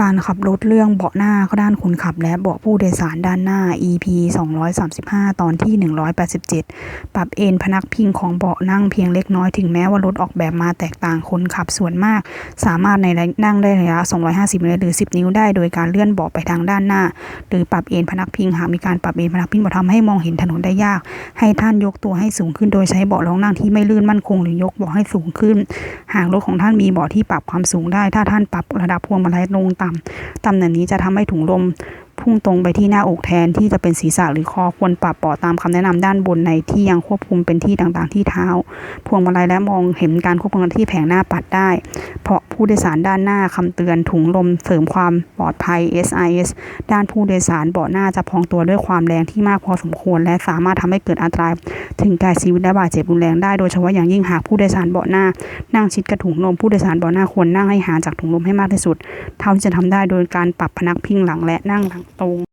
การขับรถเรื่องเบาะหน้าด้านคนขับ และเบาะผู้โดยสารด้านหน้า EP 235 ตอนที่ 187 ปรับเอนพนักพิงของเบาะนั่งเพียงเล็กน้อยถึงแม้ว่ารถออกแบบมาแตกต่างคนขับส่วนมาก สามารถในนั่งได้ระยะ 250เมตรหรือ 10 นิ้วได้โดยการเลื่อนเบาะไปทางด้านหน้า หรือปรับเอนพนักพิงหากมีการปรับเอนพนักพิงบ่ทำให้มองเห็นถนนได้ยาก ให้ท่านยกตัวให้สูงขึ้นโดยใช้เบาะรองนั่งที่ไม่ลื่นมั่นคงหรือยกเบาะให้สูงขึ้น หากรถของท่านมีเบาะที่ปรับความสูงได้ ถ้าท่านปรับระดับพวงมาลัยลงต่ำตำแหน่งนี้จะทำให้ถุงลม พุ่งตรงไปที่หน้าอกแทนที่จะเป็นศีรษะหรือคอควรปรับเบาตามคำแนะนำด้านบนในที่ยังควบคุมเป็นที่ต่างๆที่เท้า พวงมาลัยและมองเห็นการควบคุมที่แผงหน้าปัดได้ เพราะผู้โดยสารด้านหน้าคำเตือนถุงลมเสริมความปลอดภัย SIS ด้านผู้โดยสารเบาะหน้าจะพองตัวด้วยความแรงที่มากพอสมควร และสามารถทำให้เกิดอันตราย ถึงแก่ชีวิตและบาดเจ็บรุนแรงได้โดยเฉพาะอย่างยิ่งหากผู้โดยสารเบาะหน้า นั่งชิดกับถุงลมผู้โดยสารเบาะหน้าควรนั่งให้ห่างจากถุงลมให้มากที่สุด เท่าที่จะทำได้โดยการปรับพนักพิงหลังและนั่งหลังตรง